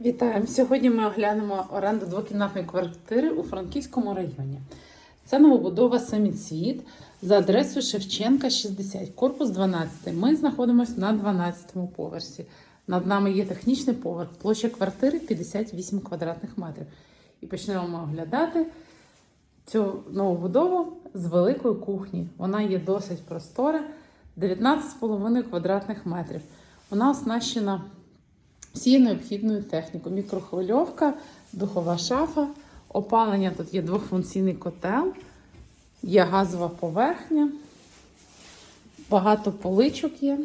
Вітаємо! Сьогодні ми оглянемо оренду двокімнатної квартири у Франківському районі. Це новобудова Саміцвіт за адресою Шевченка, 60, корпус 12. Ми знаходимося на 12 поверсі. Над нами є технічний поверх, площа квартири 58 квадратних метрів. І почнемо оглядати цю новобудову з великої кухні. Вона є досить простора, 19,5 квадратних метрів. Вона оснащена всією необхідною технікою. Мікрохвильовка, духова шафа, опалення тут є двохфункційний котел, є газова поверхня, багато поличок є.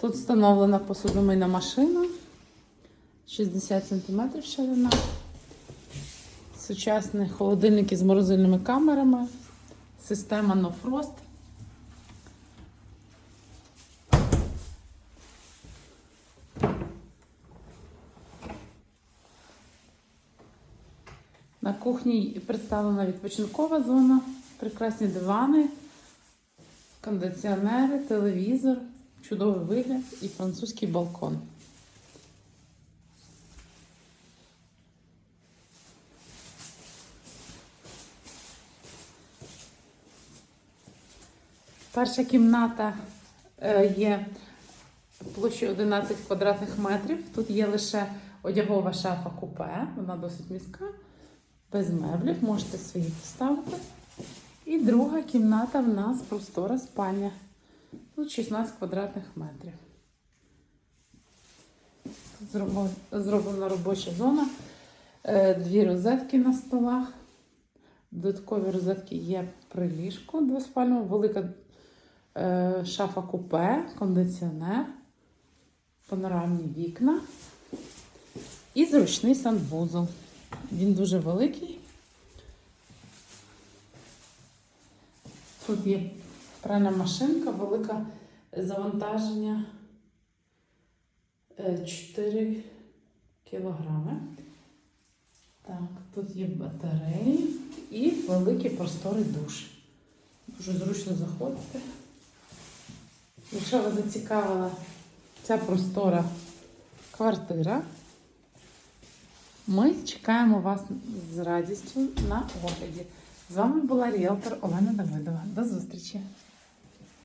Тут встановлена посудомийна машина 60 см ширина. Сучасні холодильники з морозильними камерами, система Frost. На кухні представлена відпочинкова зона, прекрасні дивани, кондиціонери, телевізор, чудовий вигляд і французький балкон. Перша кімната е, є площею 11 квадратних метрів. Тут є лише одягова шафа купе, вона досить міська, без меблів, можете свої поставити. І друга кімната в нас простора спальня. Тут 16 квадратних метрів. Тут зроблена робоча зона, Е, дві розетки на столах. Додаткові розетки є при ліжку двоспальному, велика шафа купе, кондиціонер, панорамні вікна і зручний санвузол. Він дуже великий. Тут є пральна машинка, велике завантаження е, 4 кілограми. Так, тут є батареї і великий просторий душ. Дуже зручно заходити. Якщо вас зацікавила ця простора квартира, ми чекаємо вас з радістю на огляді. З вами була ріелтор Олена Давидова. До зустрічі!